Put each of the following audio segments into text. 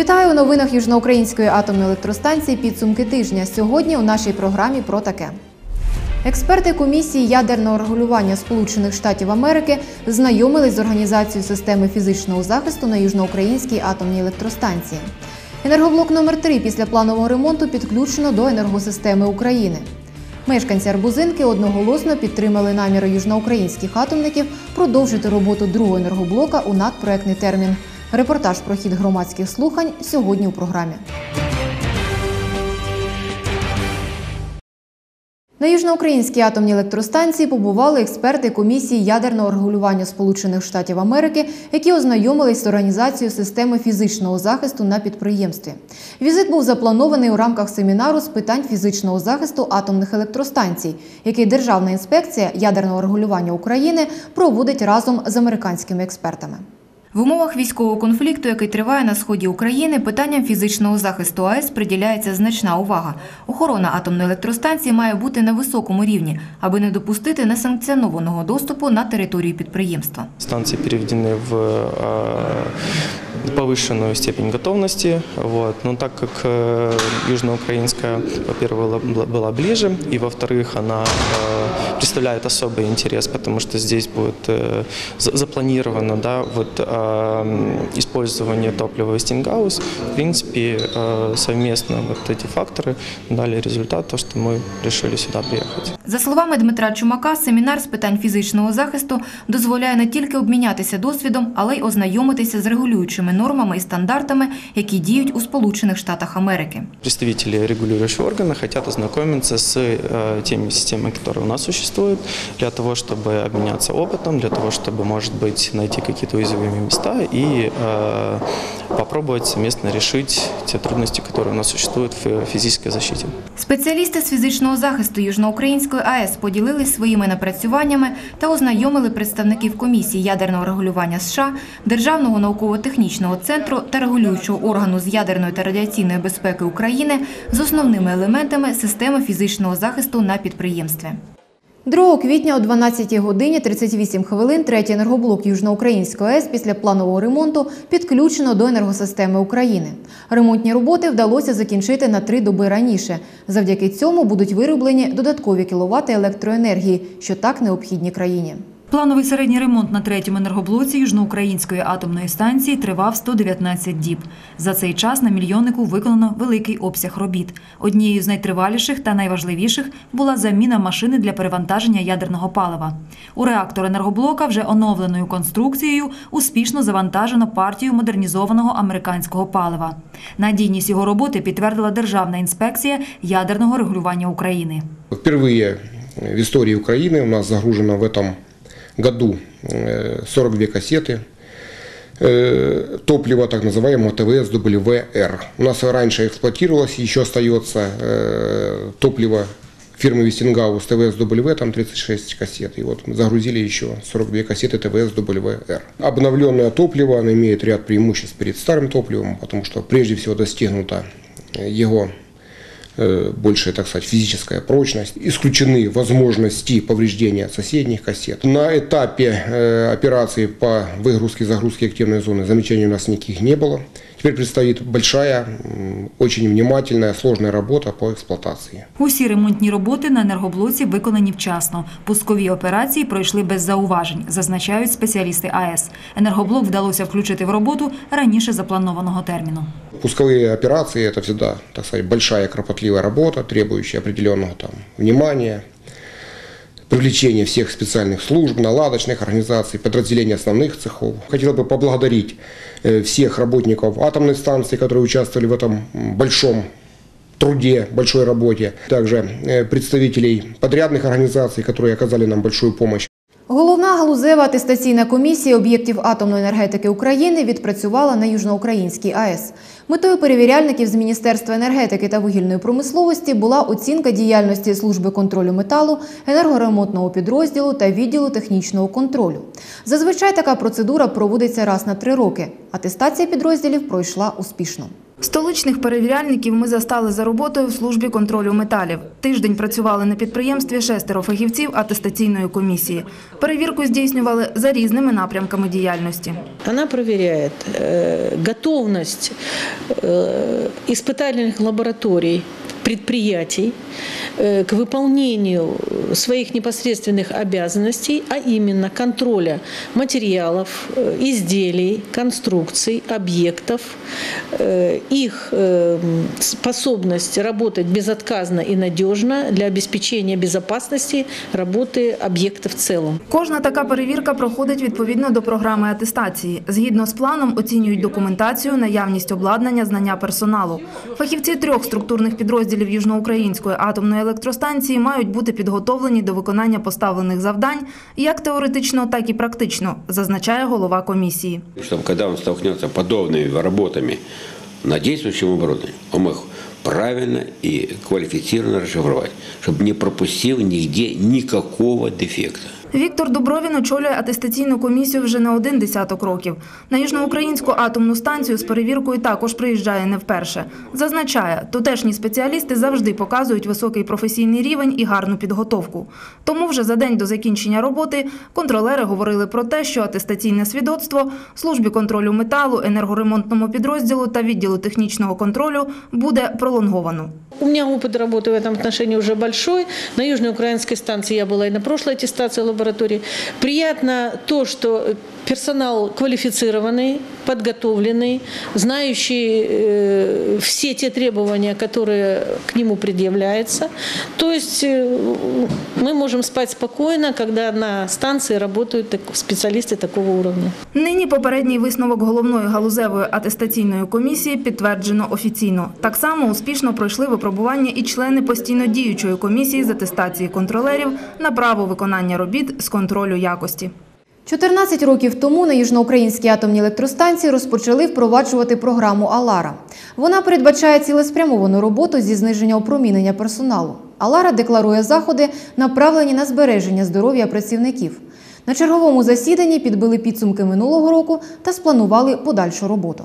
Вітаю у новинах Южноукраїнської атомної електростанції підсумки тижня. Сьогодні у нашій програмі про таке. Експерти комісії ядерного регулювання Сполучених Штатів Америки знайомились з організацією системи фізичного захисту на Южноукраїнській атомній електростанції. Енергоблок номер 3 після планового ремонту підключено до енергосистеми України. Мешканці Арбузинки одноголосно підтримали наміри южноукраїнських атомників продовжити роботу другого енергоблока у надпроектний термін. Репортаж про хід громадських слухань сьогодні у програмі. На южноукраїнській атомній електростанції побували експерти комісії ядерного регулювання Сполучених Штатів Америки, які ознайомились з організацією системи фізичного захисту на підприємстві. Візит був запланований у рамках семінару з питань фізичного захисту атомних електростанцій, який Державна інспекція ядерного регулювання України проводить разом з американськими експертами. В умовах військового конфлікту, який триває на сході України, питанням фізичного захисту АЕС приділяється значна увага. Охорона атомної електростанції має бути на високому рівні, аби не допустити несанкціонованого доступу на територію підприємства. Станції переведені в э, повышенную степень готовности. Вот. Но так как э, южноукраинская, во-первых, была- была ближе, и во-вторых, она э, представляет особый интерес, потому что здесь будет э, за- запланировано да, вот, э, использование топлива Westinghouse. В принципе, э, совместно вот эти факторы дали результат, то, что мы решили сюда приехать. За словами Дмитра Чумака, семінар з питань фізичного захисту дозволяє не тільки обмінятися досвідом, але й ознайомитися з регулюючими нормами і стандартами, які діють у Сполучених Штатах Америки. Представители регулирующего органа хотят ознакомиться с э, теми системами, которые у нас существуют, для того, чтобы обменяться опытом, для того, чтобы, может быть, найти какие-то уязвимые места и э, попробовать совместно решить те трудности, которые у нас существуют в физической защите. Спеціалісти з фізичного захисту Южноукраїнської АЕС поділились своїми напрацюваннями та ознайомили представників комісії ядерного регулювання США, Державного науково-технічного центру та регулюючого органу з ядерної та радіаційної безпеки України з основними елементами системи фізичного захисту на підприємстві. 2 квітня о 12 годині 38 хвилин третій енергоблок Южноукраїнської АЕС після планового ремонту підключено до енергосистеми України. Ремонтні роботи вдалося закінчити на три доби раніше. Завдяки цьому будуть вироблені додаткові кіловати електроенергії, що так необхідні країні. Плановий середній ремонт на третьому енергоблоці Южноукраїнської атомної станції тривав 119 діб. За цей час на мільйоннику виконано великий обсяг робіт. Однією з найтриваліших та найважливіших була заміна машини для перевантаження ядерного палива. У реактор енергоблока вже оновленою конструкцією успішно завантажено партію модернізованого американського палива. Надійність його роботи підтвердила Державна інспекція ядерного регулювання України. Впервые в истории Украины у нас загружено в этом году э, 42 кассеты э, топлива так называемого ТВС-ВР. У нас раньше эксплуатировалось, еще остается э, топливо фирмы Вестингаус ТВС-W, там 36 кассет. И вот загрузили еще 42 кассеты ТВС-WR. Обновленное топливо, оно имеет ряд преимуществ перед старым топливом, потому что прежде всего достигнута э, его э, большая, так сказать, физическая прочность. Исключены возможности повреждения соседних кассет. На этапе э, операции по выгрузке и загрузке активной зоны замечаний у нас никаких не было. Теперь предстоит большая, м, очень внимательная, сложная работа по эксплуатации. Усі ремонтні роботи на енергоблоці виконані вчасно. Пускові операції пройшли без зауважень, зазначають спеціалісти АЕС. Енергоблок вдалося включити в роботу раніше запланованого терміну. Пусковые операции – это всегда, так сказать, большая кропотливая работа, требующая определенного там внимания, привлечения всех специальных служб, наладочных организаций, подразделений основных цехов. Хотел бы поблагодарить э, всех работников атомной станции, которые участвовали в этом м, большом труде, большой работе. Также э, представителей подрядных организаций, которые оказали нам большую помощь. Головна галузева атестаційна комісія об'єктів атомної енергетики України відпрацювала на Южноукраїнській АЕС. Метою перевіряльників з Міністерства енергетики та вугільної промисловості була оцінка діяльності служби контролю металу, енергоремонтного підрозділу та відділу технічного контролю. Зазвичай така процедура проводиться раз на три роки. Атестація підрозділів пройшла успішно. Столичних перевіряльників ми застали за роботою в службі контролю металів. Тиждень працювали на підприємстві шестеро фахівців атестаційної комісії. Перевірку здійснювали за різними напрямками діяльності. Она проверяет э, готовность э, испытательных лабораторий предприятий э, к выполнению своих непосредственных обязанностей, а именно контроля материалов, э, изделий, конструкций, объектов, э, их э, способность работать безотказно и надежно для обеспечения безопасности работы объекта в целом. Кожна така перевірка проходить відповідно до програми атестації. Згідно з планом оцінюють документацію, наявність обладнання, знання персоналу. Фахівці трьох структурних підрозділів Южноукраїнської атомної електростанції мають бути підготовлені до виконання поставлених завдань як теоретично, так і практично, зазначає голова комісії. чтобы когда он столкнется с подобными работами на действующем оборудовании, он мог правильно и квалифицированно расшифровать, чтобы не пропустил нигде никакого дефекта. Віктор Дубровін очолює атестаційну комісію вже не один десяток років. На Южноукраїнську атомну станцію з перевіркою також приїжджає не вперше. Зазначає, тутешні спеціалісти завжди показують високий професійний рівень і гарну підготовку. Тому вже за день до закінчення роботи контролери говорили про те, що атестаційне свідоцтво службі контролю металу, енергоремонтному підрозділу та відділу технічного контролю буде пролонговано. У меня опыт работы в этом отношении уже большой. На Южноукраинской станции я была и на прошлой аттестации лаборатории. Приятно то, что персонал квалифицированный, подготовленный, знающий э, все те требования, которые к нему предъявляются. То есть э, мы можем спать спокойно, когда на станции работают так- специалисты такого уровня. Нині попередній висновок головної галузевої атестаційної комісії підтверджено офіційно. Так само успішно пройшли випробування і члени постійно діючої комісії з атестації контролерів на право виконання робіт з контролю якості. 14 років тому на Южноукраїнській атомній електростанції розпочали впроваджувати програму Алара. Вона передбачає цілеспрямовану роботу зі зниження опромінення персоналу. Алара декларує заходи, направлені на збереження здоров'я працівників. На черговому засіданні підбили підсумки минулого року та спланували подальшу роботу.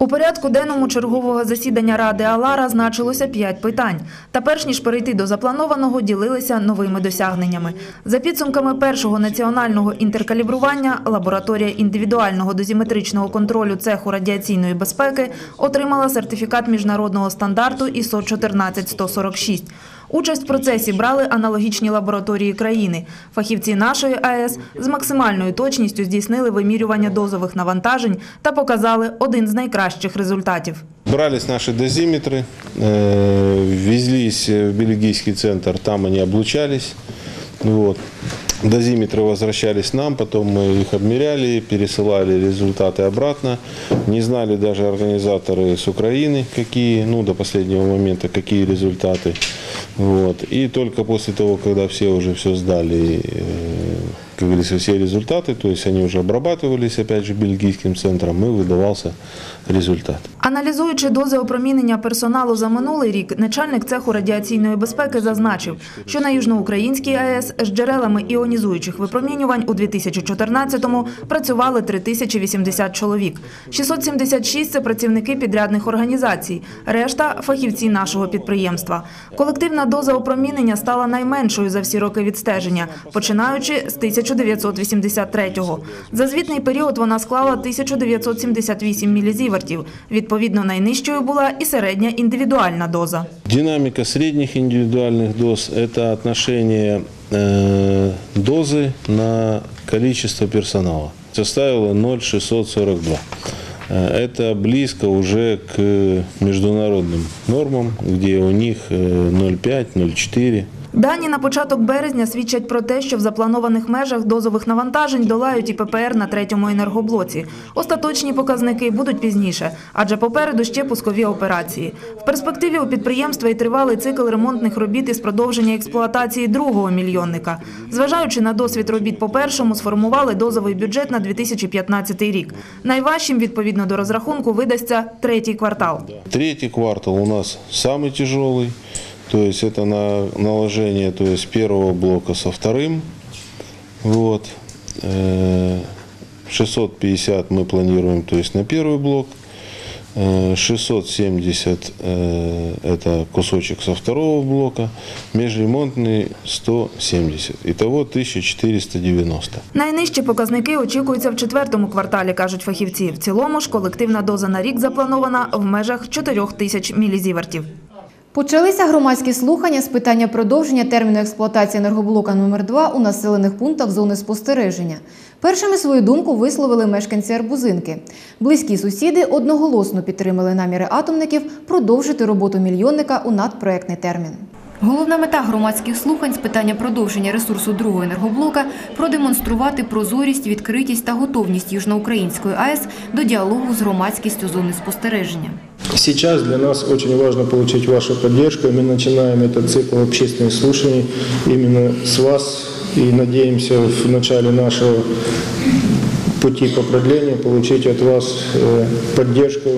У порядку денному чергового засідання Ради Алара значилося п'ять питань. Та перш ніж перейти до запланованого, ділилися новими досягненнями. За підсумками першого національного інтеркалібрування, лабораторія індивідуального дозіметричного контролю цеху радіаційної безпеки отримала сертифікат міжнародного стандарту ISO 14146. Участь в процесі брали аналогічні лабораторії країни. Фахівці нашої АЕС з максимальною точністю здійснили вимірювання дозових навантажень та показали один з найкращих результатів. Брались наши дозиметры, э, везлись в бельгийский центр, там они облучались. Дозиметры возвращались нам, потом мы их обмеряли, пересылали результаты обратно. Не знали даже организаторы с Украины, какие, ну, до последнего момента, какие результаты. Вот. И только после того, когда все уже все сдали, э, как говорится, все результаты, то есть они уже обрабатывались, опять же, бельгийским центром, и выдавался результат. Аналізуючи дози опромінення персоналу за минулий рік, начальник цеху радіаційної безпеки зазначив, що на Южноукраїнській АЕС з джерелами іонізуючих випромінювань у 2014-му працювали 3080 чоловік. 676 – це працівники підрядних організацій, решта – фахівці нашого підприємства. Колективна доза опромінення стала найменшою за всі роки відстеження, починаючи з 1983-го. За звітний період вона склала 1978 мілізівертів. Відповідно, найнижчою була і середня індивідуальна доза. Динамика средних индивидуальных доз – это отношение э, дозы на количество персонала. Составило 0,642. Э, Это близко уже к международным нормам, где у них э, 0,5, 0,4. Дані на початок березня свідчать про те, що в запланованих межах дозових навантажень долають і ППР на третьому енергоблоці. Остаточні показники будуть пізніше, адже попереду ще пускові операції. В перспективі у підприємства і тривалий цикл ремонтних робіт із продовження експлуатації другого мільйонника. Зважаючи на досвід робіт по першому, сформували дозовий бюджет на 2015 рік. Найважчим, відповідно до розрахунку, видасться третій квартал. Третий квартал у нас тяжелый. То есть это на наложение то есть первого блока со вторым. Вот. Э, 650 мы планируем то есть на первый блок. Э, 670 э, это кусочек со второго блока, межремонтный 170. Итого 1490. Найнижчі показники очікуються в четвертому кварталі, кажуть фахівці. В цілому ж колективна доза на рік запланована в межах 4 тисяч мілізівертів. Почалися громадські слухання з питання продовження терміну експлуатації енергоблока номер 2 у населених пунктах зони спостереження. Першими свою думку висловили мешканці Арбузинки. Близькі сусіди одноголосно підтримали наміри атомників продовжити роботу мільйонника у надпроектний термін. Головна мета громадських слухань з питання продовження ресурсу другого енергоблока продемонструвати прозорість, відкритість та готовність Южноукраїнської АЕС до діалогу з громадськістю зони спостереження. Сейчас для нас очень важно получить вашу поддержку. Мы начинаем этот цикл общественных слушаний именно с вас и надеемся в начале нашего пути по продлению получить от вас э, поддержку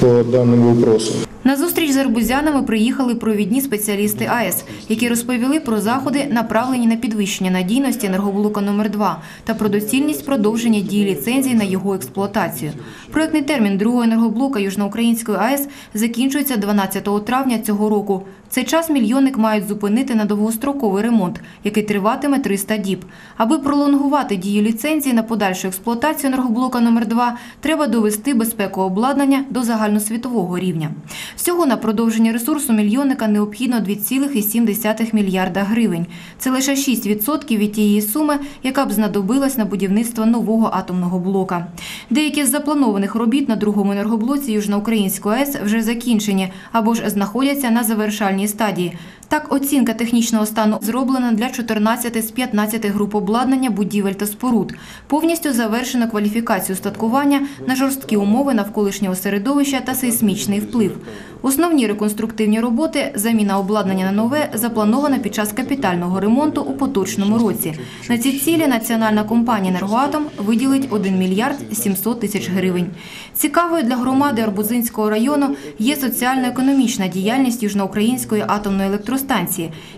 по данному вопросу. На зустріч з арбузянами приїхали провідні спеціалісти АЕС, які розповіли про заходи, направлені на підвищення надійності енергоблока номер 2 та про доцільність продовження дії ліцензії на його експлуатацію. Проектний термін другого енергоблока Южноукраїнської АЕС закінчується 12 травня цього року. Цей час мільйонник мають зупинити на довгостроковий ремонт, який триватиме 300 діб. Аби пролонгувати дію ліцензії на подальшу експлуатацію енергоблока номер 2 треба довести безпеку обладнання до загальносвітового рівня. Всього на продовження ресурсу мільйонника необхідно 2,7 мільярда гривень. Це лише 6% від тієї суми, яка б знадобилась на будівництво нового атомного блока. Деякі з запланованих робіт на другому енергоблоці Южноукраїнської АЕС вже закінчені або ж знаходяться на завершальній стадії. Так, оцінка технічного стану зроблена для 14 з 15 груп обладнання будівель та споруд. Повністю завершено кваліфікацію статкування на жорсткі умови навколишнього середовища та сейсмічний вплив. Основні реконструктивні роботи, заміна обладнання на нове, запланована під час капітального ремонту у поточному році. На ці цілі національна компанія «Енергоатом» виділить 1 мільярд 700 тисяч гривень. Цікавою для громади Арбузинського району є соціально-економічна діяльність Южноукраїнської атомної електростанції,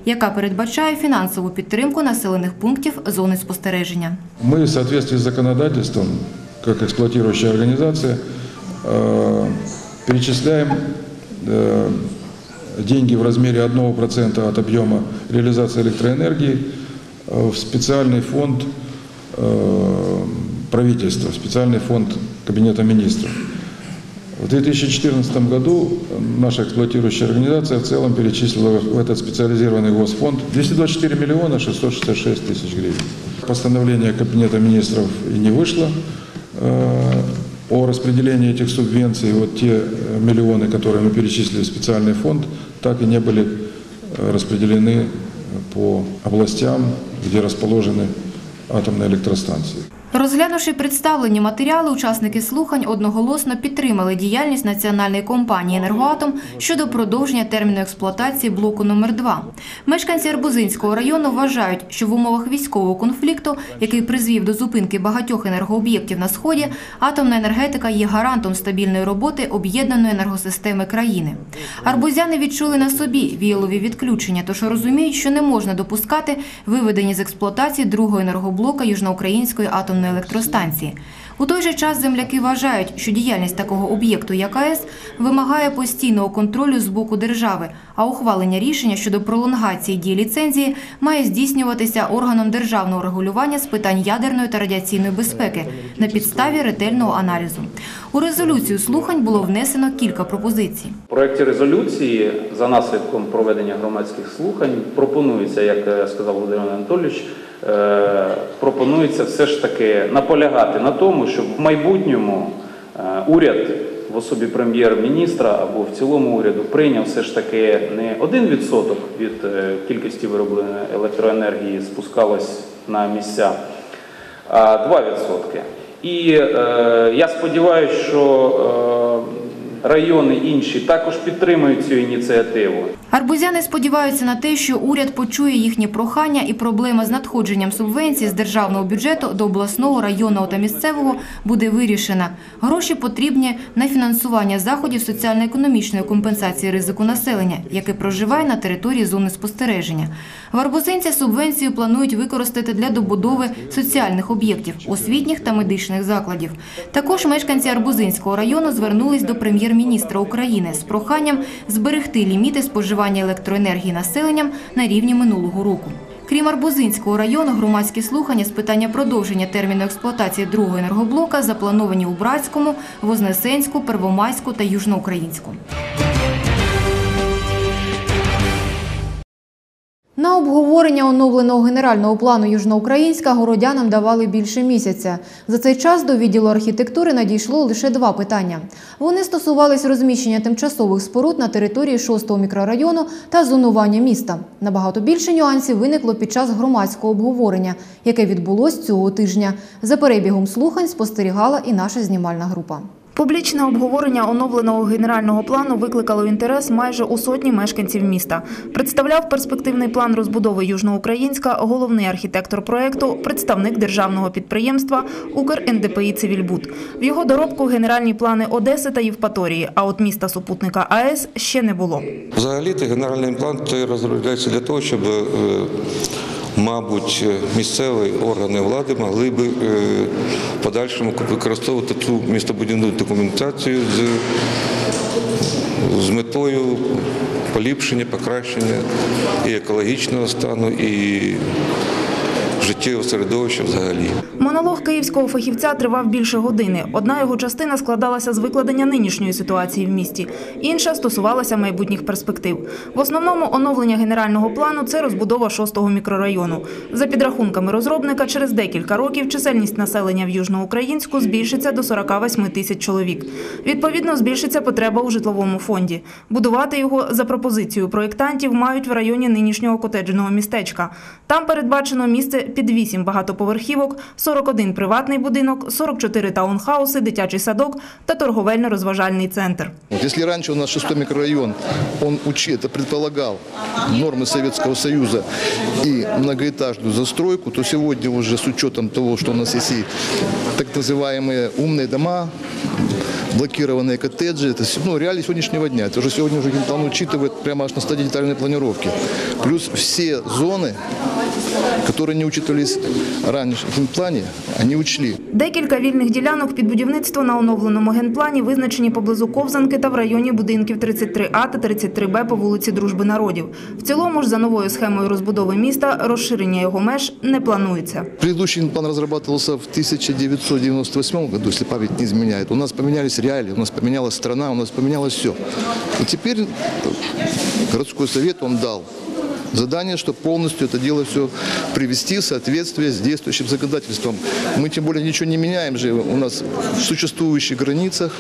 яка передбачає фінансову підтримку населених пунктів зони спостереження. Мы в соответствии с законодательством, как эксплуатирующая организация, э, перечисляем э, деньги в размере 1% от объема реализации электроэнергии э, в специальный фонд э, правительства, в специальный фонд Кабинета министров. В 2014 году наша эксплуатирующая организация в целом перечислила в этот специализированный госфонд 224 миллиона 666 тысяч гривен. Постановление Кабинета министров и не вышло э, о распределении этих субвенций. Вот те э, миллионы, которые мы перечислили в специальный фонд, так и не были э, распределены по областям, где расположены атомные электростанции. Розглянувши представлені матеріали, учасники слухань одноголосно підтримали діяльність національної компанії «Енергоатом» щодо продовження терміну експлуатації блоку номер 2 Мешканці Арбузинського району вважають, що в умовах військового конфлікту, який призвів до зупинки багатьох енергооб'єктів на сході, атомна енергетика є гарантом стабільної роботи об'єднаної енергосистеми країни. Арбузяни відчули на собі віялові відключення, тож розуміють, що не можна допускати виведення з експлуатації другого енергоблока Южноукраїнської атомної електростанції. У той же час земляки вважають, що діяльність такого об'єкту, як АЕС, вимагає постійного контролю з боку держави, а ухвалення рішення щодо пролонгації дії ліцензії має здійснюватися органом державного регулювання з питань ядерної та радіаційної безпеки на підставі ретельного аналізу. У резолюцію слухань було внесено кілька пропозицій. В проєкті резолюції за наслідком проведення громадських слухань пропонується, як е, сказав Володимир Анатолійович, е, пропонується все ж таки наполягати на тому, щоб в майбутньому е, уряд в особі прем'єр-міністра або в цілому уряду прийняв все ж таки не 1% від е, кількості виробленої електроенергії спускалось на місця, а 2%. І е, я сподіваюся, що е, райони інші також підтримують цю ініціативу. Арбузяни сподіваються на те, що уряд почує їхні прохання і проблема з надходженням субвенцій з державного бюджету до обласного, районного та місцевого буде вирішена. Гроші потрібні на фінансування заходів соціально-економічної компенсації ризику населення, яке проживає на території зони спостереження. В Арбузинці субвенцію планують використати для добудови соціальних об'єктів, освітніх та медичних закладів. Також мешканці Арбузинського району звернулись до прем'єр-міністра України з проханням зберегти ліміти споживання електроенергії населенням на рівні минулого року. Крім Арбузинського району, громадські слухання з питання продовження терміну експлуатації другого енергоблока заплановані у Братському, Вознесенську, Первомайську та Южноукраїнську. На обговорення оновленого генерального плану Южноукраїнська городянам давали більше місяця. За цей час до відділу архітектури надійшло лише два питання. Вони стосувались розміщення тимчасових споруд на території 6-го мікрорайону та зонування міста. Набагато більше нюансів виникло під час громадського обговорення, яке відбулось цього тижня. За перебігом слухань спостерігала і наша знімальна група. Публічне обговорення оновленого генерального плану викликало інтерес майже у сотні мешканців міста. Представляв перспективний план розбудови Южноукраїнська головний архітектор проєкту, представник державного підприємства «УкрндпІ Цивільбуд». В його доробку генеральні плани Одеси та Євпаторії, а от міста супутника АЕС ще не було. Взагалі-то генеральний план розробляється для того, щоб, е, мабуть, місцеві органи влади могли би е, подальшому використовувати цю містобудівну документацію з, з метою поліпшення, покращення і екологічного стану, і життєвого середовища взагалі. Монолог київського фахівця тривав більше години. Одна його частина складалася з викладення нинішньої ситуації в місті, інша стосувалася майбутніх перспектив. В основному оновлення генерального плану це розбудова шостого мікрорайону. За підрахунками розробника, через декілька років чисельність населення в Южноукраїнську збільшиться до 48 тисяч чоловік. Відповідно, збільшиться потреба у житловому фонді. Будувати його за пропозицією проєктантів мають в районі нинішнього котеджного містечка. Там передбачено місце під 8 багатоповерхівок, 41 приватний будинок, 44 таунхауси, дитячий садок та торговельно-розважальний центр. Вот если раньше у нас шестой микрорайон, он учи, это предполагал нормы Советского Союза и многоэтажную застройку, то сегодня уже с учетом того, что у нас есть и так называемые умные дома, блокированные коттеджи, это с- ну, реалии сегодняшнего дня. Это уже сегодня уже Генплан учитывает прямо аж на стадии детальной планировки. Плюс все зоны, которые не учитывались раньше в Генплане, они учли. Декілька вільних ділянок під будівництво на оновленому генплані визначені поблизу Ковзанки та в районі будинків 33А та 33Б по вулиці Дружби народів. В цілому ж за новою схемою розбудови міста розширення його меж не планується. Предыдущий план разрабатывался в 1998 году, если память не изменяет. У нас поменялись реалии, у нас поменялась страна, у нас поменялось все. И теперь городской совет он дал задание, чтобы полностью это дело все привести в соответствие с действующим законодательством. Мы тем более ничего не меняем же у нас в существующих границах.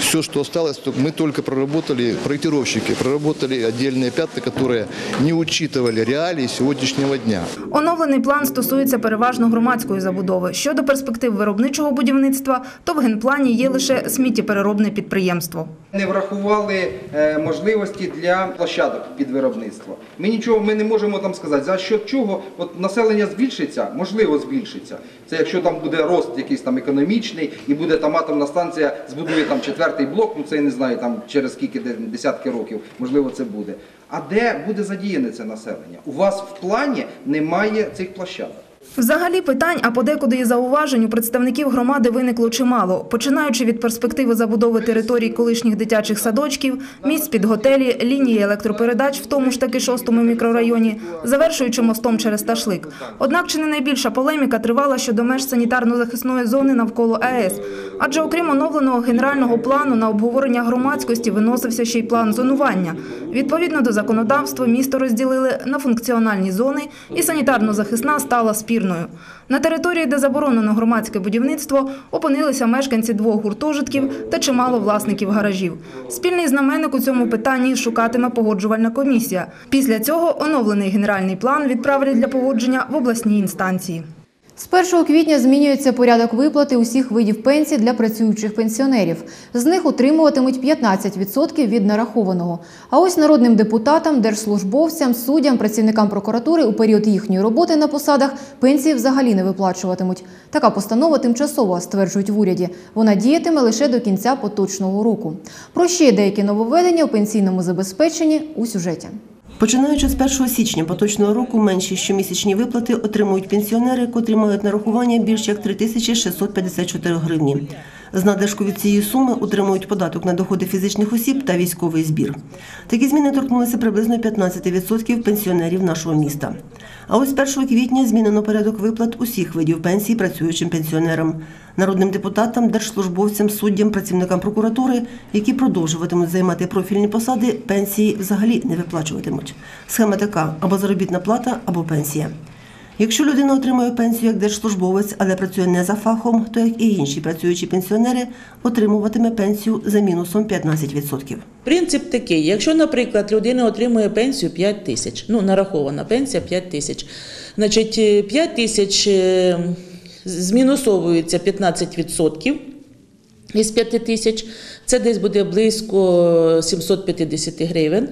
Все, что осталось, то мы только проработали, проектировщики, проработали отдельные пятна, которые не учитывали реалии сегодняшнего дня. Оновлений план стосується переважно громадської забудови. Щодо перспектив виробничого будівництва, то в генплані є лише сміттєпереробне підприємство. Не врахували е, можливості для площадок під виробництво. Ми нічого ми не можемо там сказати, за що чого от населення збільшиться, можливо, збільшиться. Це якщо там буде рост якийсь там економічний і буде там атомна станція, збудує там четвертий блок, ну це я не знаю, там через скільки десятки років, можливо, це буде. А де буде задіяне це населення? У вас в плані немає цих площадок. Взагалі питань, а подекуди і зауважень у представників громади виникло чимало, починаючи від перспективи забудови територій колишніх дитячих садочків, місць під готелі, лінії електропередач в тому ж таки шостому мікрорайоні, завершуючи мостом через Ташлик. Однак чи не найбільша полеміка тривала щодо меж санітарно-захисної зони навколо АЕС. Адже окрім оновленого генерального плану на обговорення громадськості виносився ще й план зонування. Відповідно до законодавства місто розділили на функціональні зони і санітарно-захисна стала спірною. На території, де заборонено громадське будівництво, опинилися мешканці двох гуртожитків та чимало власників гаражів. Спільний знаменник у цьому питанні шукатиме погоджувальна комісія. Після цього оновлений генеральний план відправлять для погодження в обласній інстанції. З 1 квітня змінюється порядок виплати усіх видів пенсій для працюючих пенсіонерів. З них утримуватимуть 15% від нарахованого. А ось народним депутатам, держслужбовцям, суддям, працівникам прокуратури у період їхньої роботи на посадах пенсії взагалі не виплачуватимуть. Така постанова тимчасова, стверджують в уряді. Вона діятиме лише до кінця поточного року. Про ще деякі нововведення у пенсійному забезпеченні у сюжеті. Починаючи з 1 січня поточного року менші щомісячні виплати отримують пенсіонери, котрі мають нарахування більш як 3654 гривні. З надлишку від цієї суми утримують податок на доходи фізичних осіб та військовий збір. Такі зміни торкнулися приблизно 15% пенсіонерів нашого міста. А ось 1 квітня змінено порядок виплат усіх видів пенсій працюючим пенсіонерам, народним депутатам, держслужбовцям, суддям, працівникам прокуратури, які продовжуватимуть займати профільні посади, пенсії взагалі не виплачуватимуть. Схема така: або заробітна плата, або пенсія. Якщо людина отримує пенсію як держслужбовець, але працює не за фахом, то як і інші працюючі пенсіонери, отримуватиме пенсію за мінусом 15%. Принцип такий: якщо, наприклад, людина отримує пенсію 5 тисяч, ну нарахована пенсія 5 тисяч, значить е, 5 тисяч е, змінусовується 15%. Із 5 тисяч це десь буде близько 750 гривень.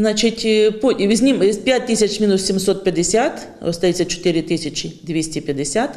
Значить, потім знім і 5 тисяч мінус 750, остається 4 тисячі 250.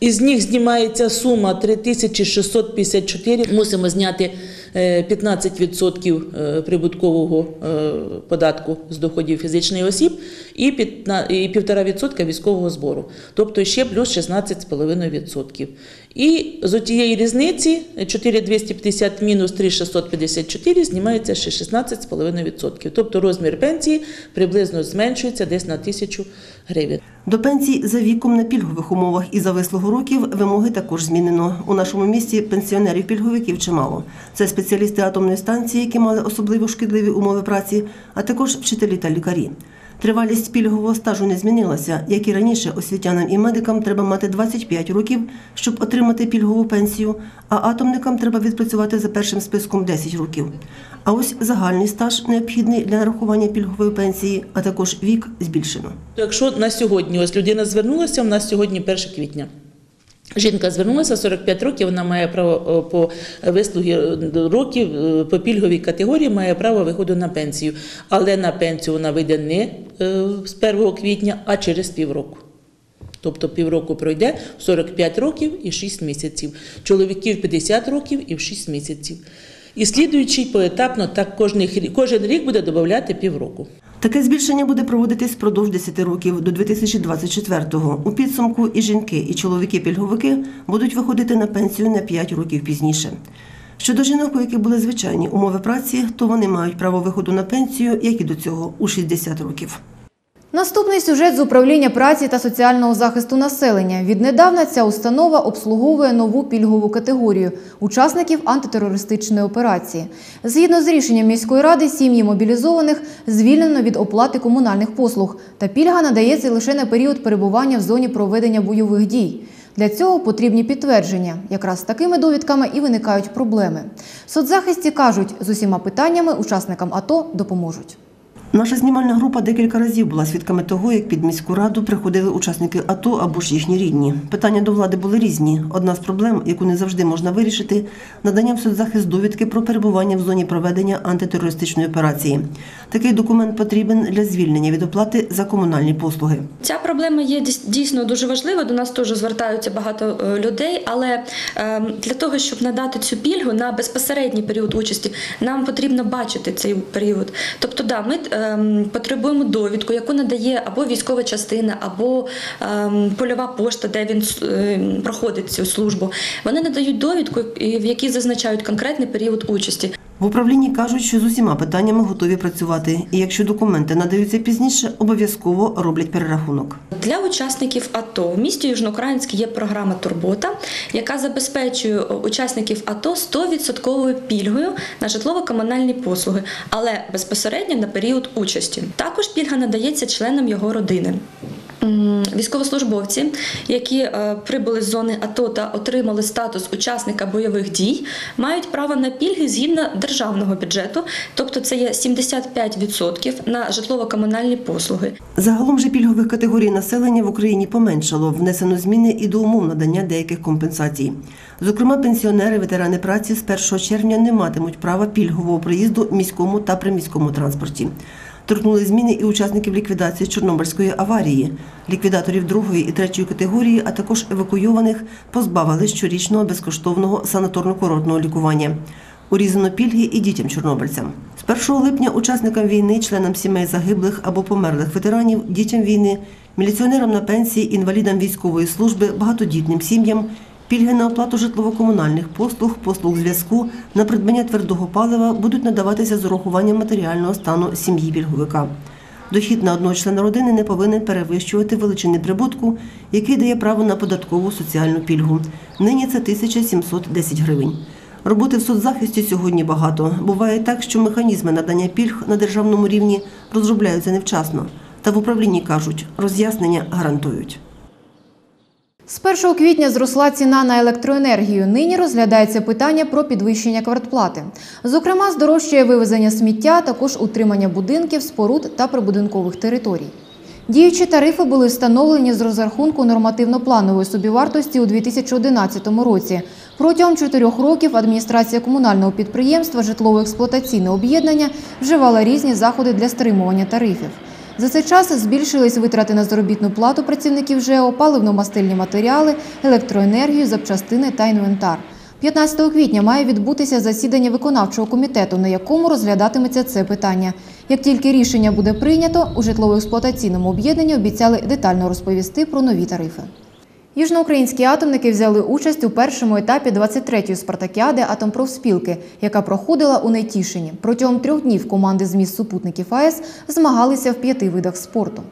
Із них знімається сума 3654. Мусимо зняти 15% е, прибуткового е, податку з доходів фізичних осіб і 15 і 1,5% військового збору. Тобто ще плюс 16,5%. І з тієї різниці 4250 мінус 3654 знімається ще 16,5%. Тобто розмір пенсії приблизно зменшується десь на 1000 гривень. До пенсій за віком на пільгових умовах і завислого років вимоги також змінено. У нашому місті пенсіонерів-пільговиків чимало. Це спеціалісти атомної станції, які мали особливо шкідливі умови праці, а також вчителі та лікарі. Тривалість пільгового стажу не змінилася. Як і раніше, освітянам і медикам треба мати 25 років, щоб отримати пільгову пенсію, а атомникам треба відпрацювати за першим списком 10 років. А ось загальний стаж необхідний для нарахування пільгової пенсії, а також вік збільшено. Якщо на сьогодні ось людина звернулася, у нас сьогодні 1 квітня. Жінка звернулася 45 років, вона має право е, по вислугі е, років е, по пільговій категорії має право виходу на пенсію. Але на пенсію вона вийде не з 1 квітня, а через півроку. Тобто півроку пройде 45 років і 6 місяців. Чоловіків 50 років і в 6 місяців. І слідуючий поетапно так кожен рік буде додати півроку. Таке збільшення буде проводитись впродовж 10 років до 2024-го. У підсумку і жінки, і чоловіки-пільговики будуть виходити на пенсію на 5 років пізніше. Щодо жінок, у яких були звичайні умови праці, то вони мають право виходу на пенсію, як і до цього, у 60 років. Наступний сюжет з управління праці та соціального захисту населення. Віднедавна ця установа обслуговує нову пільгову категорію учасників антитерористичної операції. Згідно з рішенням міської ради, сім'ї мобілізованих звільнено від оплати комунальних послуг, та пільга надається лише на період перебування в зоні проведення бойових дій. Для цього потрібні підтвердження. Якраз з такими довідками і виникають проблеми. Соцзахисті кажуть, з усіма питаннями учасникам АТО допоможуть. Наша знімальна група декілька разів була свідками того, як під міську раду приходили учасники АТО або ж їхні рідні. Питання до влади були різні. Одна з проблем, яку не завжди можна вирішити, надання в соцзахист довідки про перебування в зоні проведення антитерористичної операції. Такий документ потрібен для звільнення від оплати за комунальні послуги. Ця проблема є дійс- дійсно дуже важлива. До нас теж звертаються багато е, людей. Але ем, для того, щоб надати цю пільгу на безпосередній період участі, нам потрібно бачити цей період. Тобто, да, ми ем, потребуємо довідку, яку надає або військова частина, або ем, польова пошта, де він е, проходить цю службу. Вони надають довідку, в якій зазначають конкретний період участі. В управлінні кажуть, що з усіма питаннями готові працювати, і якщо документи надаються пізніше, обов'язково роблять перерахунок. Для учасників АТО в місті Южноукраїнськ є програма Турбота, яка забезпечує учасників АТО 100% пільгою на житлово-комунальні послуги, але безпосередньо на період участі. Також пільга надається членам його родини. Військовослужбовці, які е, прибули з зони АТО та отримали статус учасника бойових дій, мають право на пільги згідно державного бюджету, тобто це є 75% на житлово-комунальні послуги. Загалом же пільгових категорій населення в Україні поменшало. Внесено зміни і до умов надання деяких компенсацій. Зокрема, пенсіонери, ветерани праці з 1 червня не матимуть права пільгового проїзду міському та приміському транспорті. Торкнули зміни і учасників ліквідації Чорнобильської аварії. Ліквідаторів другої і третьої категорії, а також евакуйованих, позбавили щорічного безкоштовного санаторно-курортного лікування. Урізано пільги і дітям-чорнобильцям. З 1 липня учасникам війни, членам сімей загиблих або померлих ветеранів, дітям війни, міліціонерам на пенсії, інвалідам військової служби, багатодітним сім'ям, пільги на оплату житлово-комунальних послуг, послуг зв'язку, на придбання твердого палива будуть надаватися з урахуванням матеріального стану сім'ї пільговика. Дохід на одного члена родини не повинен перевищувати величини прибутку, який дає право на податкову соціальну пільгу. Нині це 1710 гривень. Роботи в соцзахисті сьогодні багато. Буває так, що механізми надання пільг на державному рівні розробляються невчасно. Та в управлінні кажуть, роз'яснення гарантують. З 1 квітня зросла ціна на електроенергію. Нині розглядається питання про підвищення квартплати. Зокрема, здорожчує вивезення сміття, також утримання будинків, споруд та прибудинкових територій. Діючі тарифи були встановлені з розрахунку нормативно-планової собівартості у 2011 році. Протягом чотирьох років адміністрація комунального підприємства Житлово-експлуатаційне об'єднання вживала різні заходи для стримування тарифів. За цей час збільшились витрати на заробітну плату працівників ЖЕО, паливно-мастильні матеріали, електроенергію, запчастини та інвентар. 15 квітня має відбутися засідання виконавчого комітету, на якому розглядатиметься це питання. Як тільки рішення буде прийнято, у житлово-експлуатаційному об'єднанні обіцяли детально розповісти про нові тарифи. Южноукраїнські атомники взяли участь у першому етапі 23-ї спартакіади Атомпрофспілки, яка проходила у Найтішині. Протягом трьох днів команди з міст супутників АЕС змагалися в п'яти видах спорту.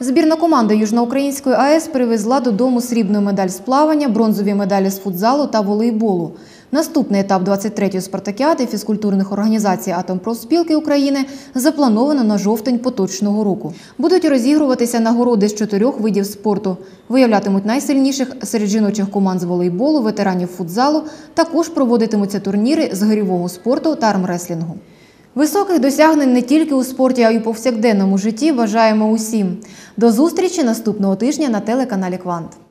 Збірна команда Южноукраїнської АЕС привезла додому срібну медаль з плавання, бронзові медалі з футзалу та волейболу. Наступний етап 23-ї спартакіади фізкультурних організацій Атомпрофспілки України заплановано на жовтень поточного року. Будуть розігруватися нагороди з чотирьох видів спорту. Виявлятимуть найсильніших серед жіночих команд з волейболу, ветеранів футзалу. Також проводитимуться турніри з гирьового спорту та армреслінгу. Високих досягнень не тільки у спорті, а й у повсякденному житті бажаємо усім. До зустрічі наступного тижня на телеканалі Квант.